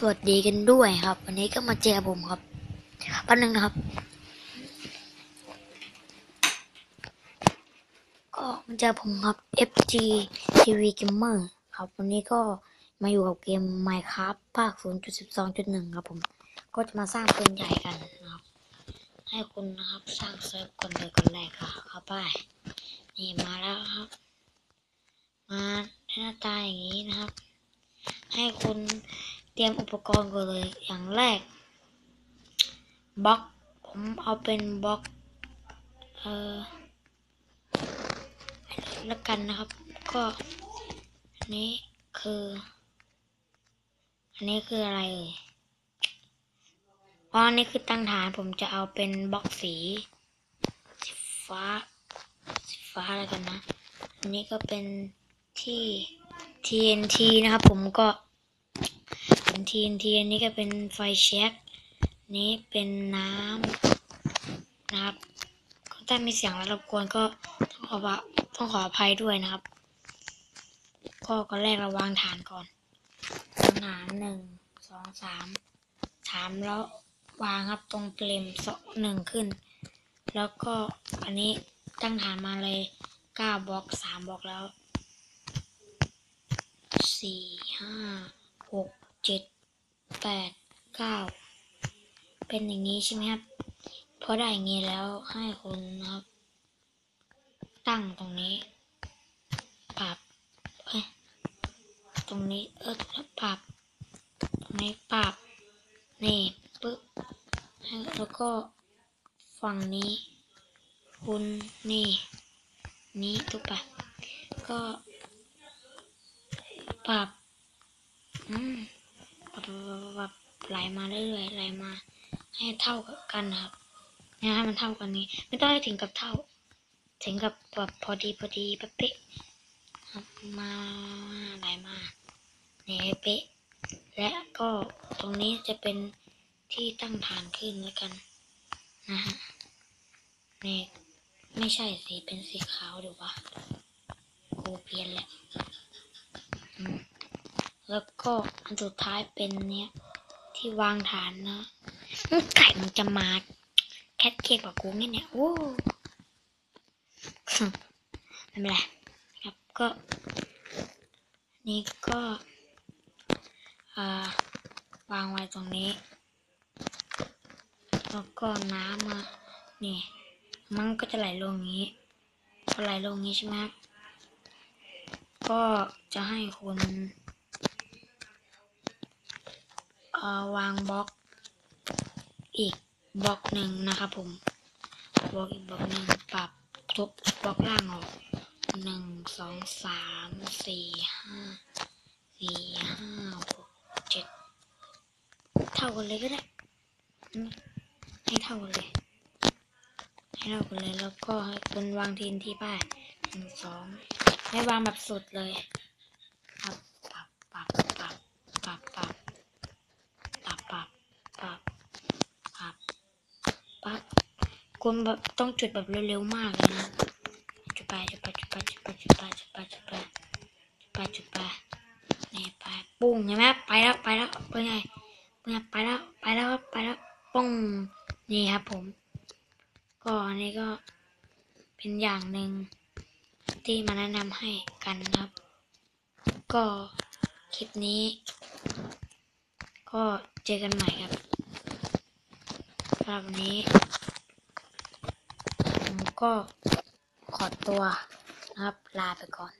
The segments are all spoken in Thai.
สวัสดีกันด้วยครับ วันนี้ก็มาเจอผมครับแป๊บนึงนะครับ ก็มาเจอผมครับ FG TV Gamer ครับ วันนี้ก็มาอยู่กับเกม Minecraft ภาค 0.12.1 ครับผม ก็จะมาสร้างปืนใหญ่กันนะครับ ให้คุณนะครับสร้างเซิร์ฟก่อนเลยก่อนแรกครับเข้าไป นี่มาแล้วครับ มาหน้าตาอย่างนี้นะครับ ให้คุณ ตรียมอุปกรณ์ก่อนเลยอย่างแรกบล็อกผมเอาเป็นบล็อกเอ่อแล้วกันนะครับ ก็อันนี้คือ อันนี้คืออะไรเอ่ยอันนี้คือตั้งฐานผมจะเอาเป็นบล็อกสีสีฟ้าสีฟ้าอะไรกันนะ อันนี้ก็เป็นที่ TNT นะครับ ผมก็ น TNT อันนี้ก็เป็นไฟแช็กนี้เป็นน้ำนะครับก็ถ้ามีเสียงรบกวนก็ต้องขอว่าต้องขออภัยด้วยนะครับก็ก่อนแรกเราวางฐานก่อนฐานหนึ่งสองสามสามแล้ววางครับตรงเกลมสองหนึ่งขึ้น แล้วก็อันนี้ตั้งฐานมาเลยเก้าบล็อกสามบล็อกแล้วสี่ห้าหก เจ็ดแปดเก้าเป็นอย่างนี้ใช่ไหมครับพอได้อย่างนี้แล้วให้คุณครับ ตั้งตรงนี้ปรับเอ้ยตรงนี้เออปรับตรงนี้ปรับนี่ปึ๊บแล้วก็ฝั่งนี้คุณนี่ นี้ถูกปะก็ปรับ อืม ปรับบไหลมาเรื่อยๆไหลมา ให้เท่ากันนะครับเนี่ยให้มันเท่ากันนี้ ไม่ต้องให้ถึงกับเท่า ถึงกับแบบพอดีพอดีเป๊ะครับมาไหลมาเนี่ยเป๊ะและก็ตรงนี้จะเป็นที่ตั้งฐานขึ้นแล้วกันนะฮะเนี่ไม่ใช่สีเป็นสีขาวดีกว่ากูเปลี่ยนแล้ว แล้วก็อันสุดท้ายเป็นเนี้ยที่วางฐานนะไก่มันจะมาแคทเคกกับกูเนี่ยเนี่ยโอ้ไม่เป็นไรครับก็ นี่ก็อ่าวางไว้ตรงนี้ แล้วก็น้ำมานี่มันก็จะไหลลงนี้พอไหลลงนี้ใช่ไหมก็จะให้คุณเอ่อ วางบล็อกอีกบล็อกหนึ่งนะครับผมบล็อกอีกบล็อกหนึ่งปรับทุบบล็อกล่างออกหนึ่งสองสามสี่ห้าสี่ห้าหกเจ็ดเท่ากันเลยก็ได้ให้เท่ากันเลย ให้เท่ากันเลยแล้วก็ให้คุณวางทีนที่ป้ายหนึ่งสองให้วางแบบสุดเลย ปรับคุณแบบต้องจุดแบบเร็วๆมากเลยนะจุดไปจุดไปจุดไปจุดไปจุดไปจุดไปจุดไปจุดไปจุดไปนี่ไปปุ้งเห็นไหมไปแล้วไปแล้วเป็นไงเป็นไงไปแล้วไปแล้วไปแล้วปุ้งนี่ครับผม ก็อันนี้ก็เป็นอย่างหนึ่งที่มาแนะนำให้กันครับ ก็คลิปนี้ ก็เจอกันใหม่ครับำหรับวันนี้ ผมก็ขอตัวนะครับลาไปก่อน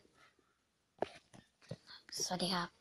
สวัสดีครับ